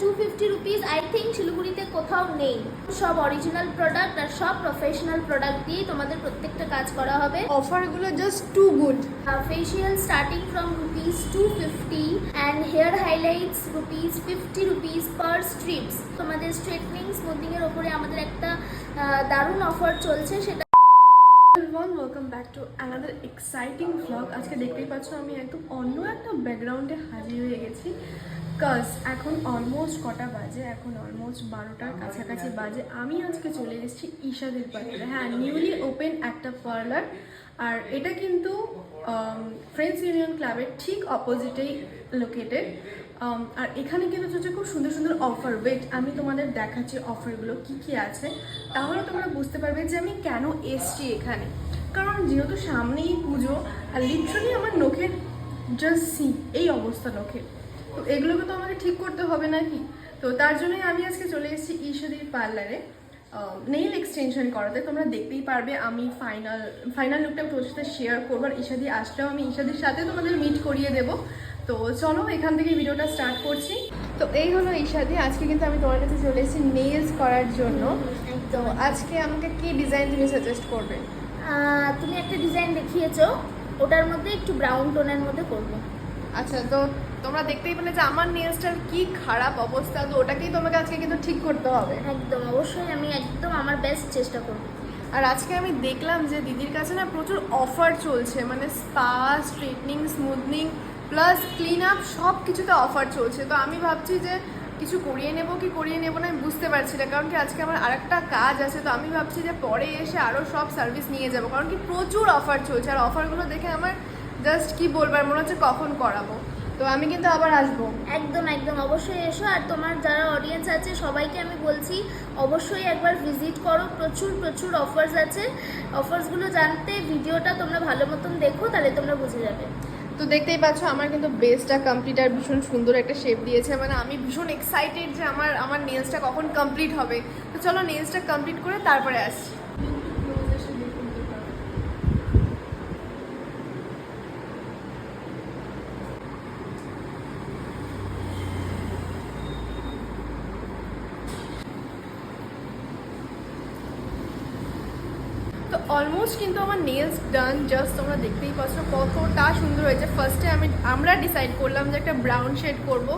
Two fifty rupees I think শিলিগুড়িতে কোথাও নেই। সব অরিজিনাল প্রোডাক্ট আর সব প্রফেশনাল প্রোডাক্ট দিয়েই তোমাদের প্রত্যেকটা কাজ করা হবে। অফারগুলো just too good facial starting from rupees two fifty and hair highlights rupees fifty rupees per strips তোমাদের স্ট্রেটনিং স্মুথিংয়ের ওপরে আমাদের একটা দারুণ অফার চলছে সেটা one welcome back to another exciting vlog আজকে দেখতেই পাচ্ছ আমি একদম অন্য একটা ব্যাকগ্রাউন্ডে হাজির হয়ে গেছি। কাজ এখন অলমোস্ট কটা বাজে, এখন অলমোস্ট বারোটার কাছাকাছি বাজে। আমি আজকে চলে এসেছি ঈশাদের পার্লারে হ্যাঁ নিউলি ওপেন একটা পার্লার আর এটা কিন্তু ফ্রেন্ডস ইউনিয়ন ক্লাবের ঠিক অপোজিটেই লোকেটেড আর এখানে কিন্তু হচ্ছে খুব সুন্দর সুন্দর অফার ওয়েট আমি তোমাদের দেখাচ্ছি অফারগুলো কি কি আছে। তাহলে তোমরা বুঝতে পারবে যে আমি কেন এসছি এখানে। কারণ যেহেতু সামনেই পুজো, আর লিটারালি আমার নখের জাস্ট সি এই অবস্থা নখের। তো এগুলোকে তো আমাকে ঠিক করতে হবে নাকি? তো তার জন্যই আমি আজকে চলে এসেছি ঈশাদির পার্লারে নেইল এক্সটেনশন করাতে, তোমরা দেখতেই পারবে আমি ফাইনাল ফাইনাল লুকটা তোর সাথে শেয়ার করব, আর ঈশাদি আসলেও আমি ঈশাদির সাথে তোমাদের মিট করিয়ে দেবো। তো চলো এখান থেকে ভিডিওটা স্টার্ট করছি। তো এই হলো ঈশাদি আজকে কিন্তু আমি তোমার কাছে চলে এসেছি নেলস করার জন্য। তো আজকে আমাকে কি ডিজাইন তুমি সাজেস্ট করবে? তুমি একটা ডিজাইন দেখিয়েছো ওটার মধ্যে একটু ব্রাউন টোনের মধ্যে করব। আচ্ছা তো তোমরা দেখতেই পেলে যে আমার নেলসটার কি খারাপ অবস্থা তো ওটাকেই তোমাকে আজকে কিন্তু ঠিক করতে হবে। একদম অবশ্যই আমি একদম আমার বেস্ট চেষ্টা করব। আর আজকে আমি দেখলাম যে দিদির কাছে না প্রচুর অফার চলছে মানে spa straightening smoothening plus clean up সব কিছুতে অফার চলছে। তো আমি ভাবছি যে কিছু করিয়ে নেব কি করিয়ে নেব না, আমি বুঝতে পারছি না। কারণ কি আজকে আমার আরেকটা কাজ আছে, তো আমি ভাবছি যে পরে এসে আরও সব সার্ভিস নিয়ে যাব। কারণ কি প্রচুর অফার চলছে, আর অফারগুলো দেখে আমার জাস্ট কি বলব, আর মনে হচ্ছে কখন করাবো। তো আমি কিন্তু আবার আসব। একদম একদম। অবশ্যই এসো, আর তোমার যারা অডিয়েন্স আছে, সবাইকে আমি বলছি, অবশ্যই একবার ভিজিট করো। প্রচুর প্রচুর অফার্স আছে। অফার্সগুলো জানতে ভিডিওটা তোমরা ভালো মতন দেখো, তাহলে তোমরা বুঝে যাবে। তো দেখতেই পাচ্ছ, আমার কিন্তু বেসটা কমপ্লিট আর ভীষণ সুন্দর একটা শেপ দিয়েছে। মানে আমি ভীষণ এক্সাইটেড যে আমার আমার নেলসটা কখন কমপ্লিট হবে। তো চলো নেলসটা কমপ্লিট করে তারপরে আসছি তো অলমোস্ট কিন্তু আমার নেলস ডান জাস্ট তোমরা দেখতেই পাচ্ছ কতটা সুন্দর হয়েছে। ফার্স্টে আমি, আমরা ডিসাইড করলাম যে একটা ব্রাউন শেড করব।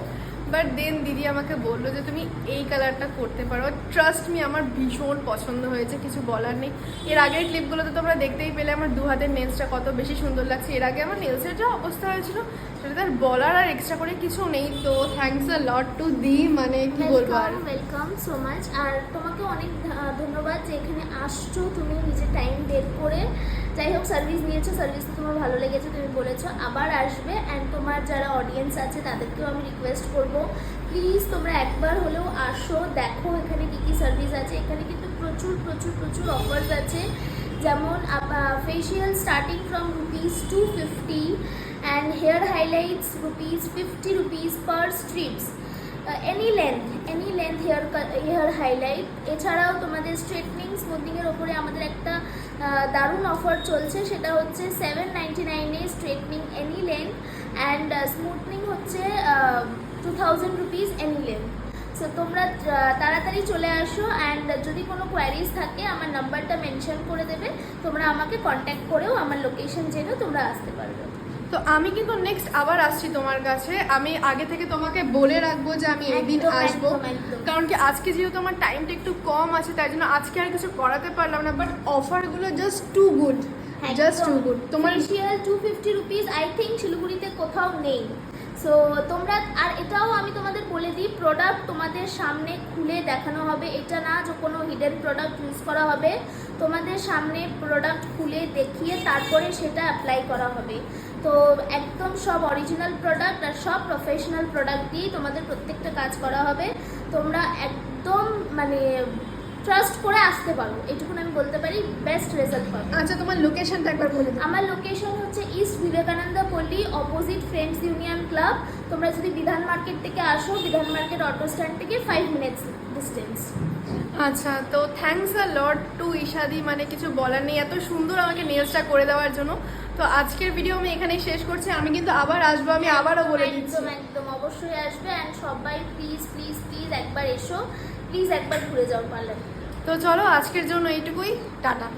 বাট দেন দিদি আমাকে বলল যে তুমি এই কালারটা করতে পারো। ট্রাস্ট মি আমার ভীষণ পছন্দ হয়েছে কিছু বলার নেই। এর আগের ক্লিপগুলোতে তোমরা দেখতেই পেলে আমার দু হাতের নেলসটা কত বেশি সুন্দর লাগছে। এর আগে আমার নেলসের যা অবস্থা হয়েছিল সেটা তার বলার আর এক্সট্রা করে কিছু নেই। তো thanks a lot to the মানে কি বলব আর। ওয়েলকাম সো মাচ আর তোমাকে অনেক ধন্যবাদ যে এখানে আসছো তুমি নিজে টাইম বের করে যাই হোক সার্ভিস নিয়েছো সার্ভিস তোমার ভালো লেগেছে তুমি বলেছ। আবার আসবে অ্যান্ড তোমার যারা অডিয়েন্স আছে তাদেরকেও আমি রিকোয়েস্ট করব প্লিজ তোমরা একবার হলেও আসো, দেখো এখানে কী কী সার্ভিস আছে। এখানে কিন্তু প্রচুর প্রচুর প্রচুর অফার্স আছে। যেমন facial starting from rupees two fifty and hair highlights rupees fifty rupees per strips any length any length hair hair highlight এছাড়াও তোমাদের স্ট্রেটনিং স্মুথিংয়ের ওপরে আমাদের একটা দারুণ অফার চলছে। সেটা হচ্ছে সেভেন নাইনটি নাইনে straightening any length and smoothening two thousand rupees any length so তোমরা তাড়াতাড়ি চলে আসো অ্যান্ড যদি কোনো কোয়ারিজ থাকে আমার নাম্বারটা মেনশন করে দেবে। তোমরা আমাকে কন্ট্যাক্ট করেও আমার লোকেশন জেনেও তোমরা আসতে পারবে। তো আমি কিন্তু নেক্সট আবার আসছি তোমার কাছে। আমি আগে থেকে তোমাকে বলে রাখব যে আমি এই দিন আসব। কারণ কি আজকে যেহেতু আমার টাইমটা একটু কম আছে তাই জন্য আজকে আর কিছু করাতে পারলাম না বাট অফারগুলো just too good just too good তোমার facial two fifty rupees I think শিলিগুড়িতে কোথাও নেই। সো তোমরা আর এটাও আমি তোমাদের বলে দিই প্রোডাক্ট তোমাদের সামনে খুলে দেখানো হবে। এটা না যে কোনো হিডেন প্রোডাক্ট ইউজ করা হবে। তোমাদের সামনে প্রোডাক্ট খুলে দেখিয়ে তারপরে সেটা অ্যাপ্লাই করা হবে। তো একদম সব অরিজিনাল প্রোডাক্ট আর সব প্রফেশনাল প্রোডাক্ট দিয়েই তোমাদের প্রত্যেকটা কাজ করা হবে। তোমরা একদম মানে ট্রাস্ট করে আসতে পারো। এটুকুন আমি বলতে পারি বেস্ট রেজাল্ট পাবে। আচ্ছা তোমার লোকেশনটা একবার বলে দাও। আমার লোকেশন হচ্ছে ইস্ট বিবেকানন্দ পল্লী অপোজিট ফ্রেন্ডস ইউনিয়ন ক্লাব তোমরা যদি বিধান মার্কেট থেকে আসো বিধান মার্কেট অটো স্ট্যান্ড থেকে ফাইভ মিনিটস ডিস্টেন্স আচ্ছা তো থ্যাঙ্কস আ লট টু ইশাদি মানে কিছু বলার নেই। এত সুন্দর আমাকে নেলসটা করে দেওয়ার জন্য। তো আজকের ভিডিও আমি এখানেই শেষ করছি। আমি কিন্তু আবার আসব আমি আবারও বলে দিচ্ছি। একদম একদম অবশ্যই আসবে। অ্যান্ড সবাই প্লিজ প্লিজ প্লিজ একবার এসো। প্লিজ একবার ঘুরে যাও পারলে তো চলো আজকের জন্য এইটুকুই টাটা